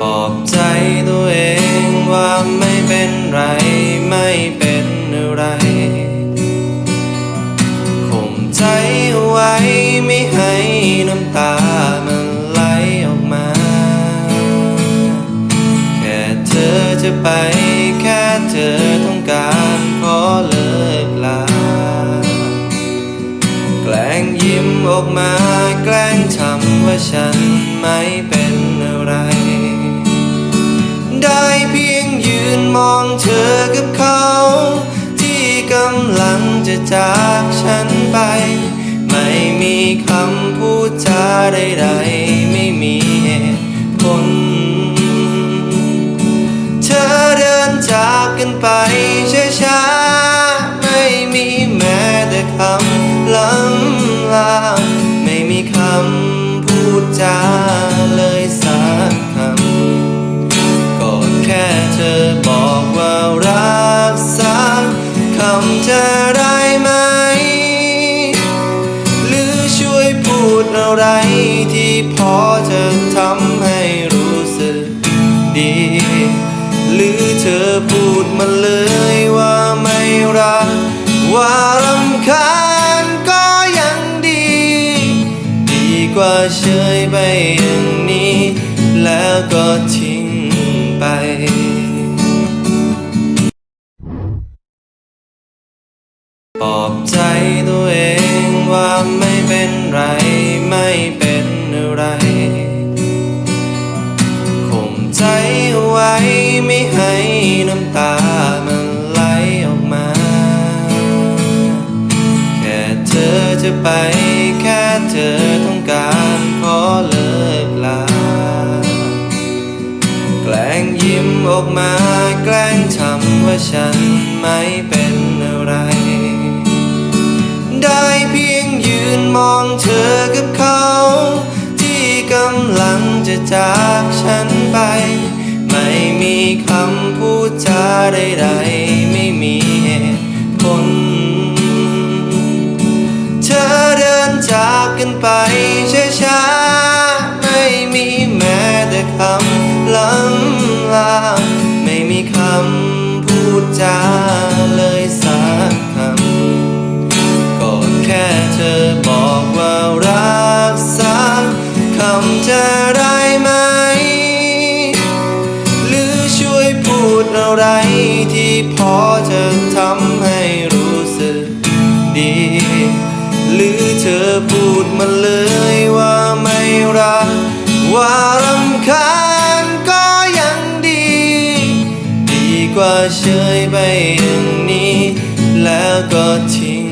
ปลอบใจตัวเองว่าไม่เป็นไรไม่เป็นอะไรข่มใจเอาไว้ไม่ให้น้ำตามันไหลออกมา แค่เธอจะไปแค่เธอต้องการขอเลิกลา แกล้งยิ้มออกมาแกล้งทำว่าฉันไม่เป็นอะไร งจะจากฉันไป ไม่มีคำพูดจาใดๆ พอจะทำให้รู้สึกดี หรือเธอพูดมาเลยว่าไม่รัก ว่ารำคาญก็ยังดี ดีกว่าเฉยไปอย่างนี้ แล้วก็ทิ้งไปปลอบใจตัวเองว่าไม่เป็นไร ให้น้ำตามันไหลออกมา แค่เธอจะไป แค่เธอต้องการขอเลิกลา แกล้งยิ้มออกมา แกล้งทำว่าฉันไม่เป็นอะไร ได้เพียงยืนมองเธอกับเขา ที่กำลังจะจากฉันไป ไม่ คำพูดจาใดๆ อะไรที่พอจะทำให้รู้สึกดี หรือเธอพูดมาเลยว่าไม่รัก ว่ารำคาญก็ยังดี ดีกว่าเฉยไปอย่างนี้ แล้วก็ทิ้ง